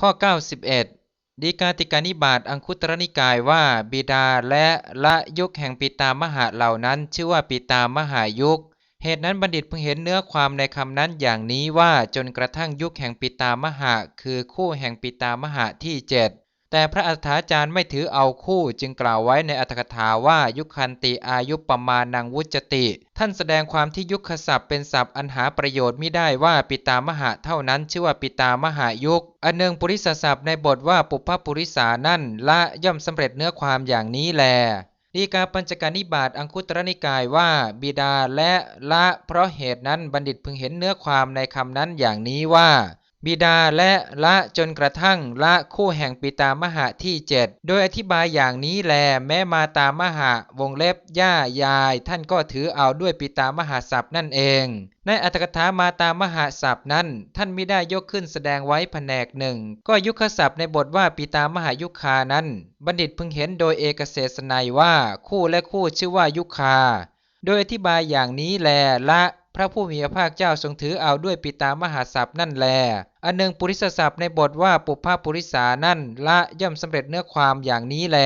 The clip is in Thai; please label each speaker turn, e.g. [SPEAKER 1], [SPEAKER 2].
[SPEAKER 1] ข้อ 91 ดีกาติกานิบาตอังคุตรนิกายว่าบิดาและละยุคแห่งปิตามหาเหล่านั้น ชื่อว่าปิตามหายุค เหตุนั้นบัณฑิตเพิ่งเห็นเนื้อความในคำนั้นอย่างนี้ว่าจนกระทั่งยุคแห่งปิตามหาคือคู่แห่งปิตามหาที่เจ็ด แต่พระอัฏฐาจารย์ไม่ถือเอาคู่จึงกล่าวไว้ในอัตถกถาว่ายุคันติอายุปมาณังวุจติ ท่านแสดงความที่ยุคศัพท์เป็นศัพท์อันหาประโยชน์ไม่ได้ว่าปิตามหะเท่านั้น ชื่อว่าปิตามหายุคอันหนึ่งปุริสศัพท์ในบทว่าปุพพปุริสานั่นละย่อมสำเร็จเนื้อความอย่างนี้แลดีกาปัญจการนิบาตอังคุตรนิกายว่าบิดาและละเพราะเหตุนั้นบัณฑิตพึงเห็นเนื้อความในคำนั้นอย่างนี้ว่า บิดาและละจนกระทั่งละคู่แห่งปิตามหะที่เจ็ดโดยอธิบายอย่างนี้แล แม้มาตามหะวงเล็บย่ายาย ท่านก็ถือเอาด้วยปิตามหาศัพท์นั่นเอง ในอัตถกถามาตามหาศัพท์นั้น ท่านไม่ได้ยกขึ้นแสดงไว้แผนกหนึ่ง ก็ยุคศัพท์ในบทว่าปิตามหายุคานั้น บัณฑิตพึงเห็นโดยเอกเศสนัยว่าคู่และคู่ชื่อว่ายุคา โดยอธิบายอย่างนี้แลละ พระผู้มีพระภาคเจ้าทรงถือเอาด้วยปิตามหาศัพท์นั่นแล อันหนึ่งปุริสศัพท์ในบทว่าปุพพปุริสานั่นละย่อมสำเร็จเนื้อความอย่างนี้แล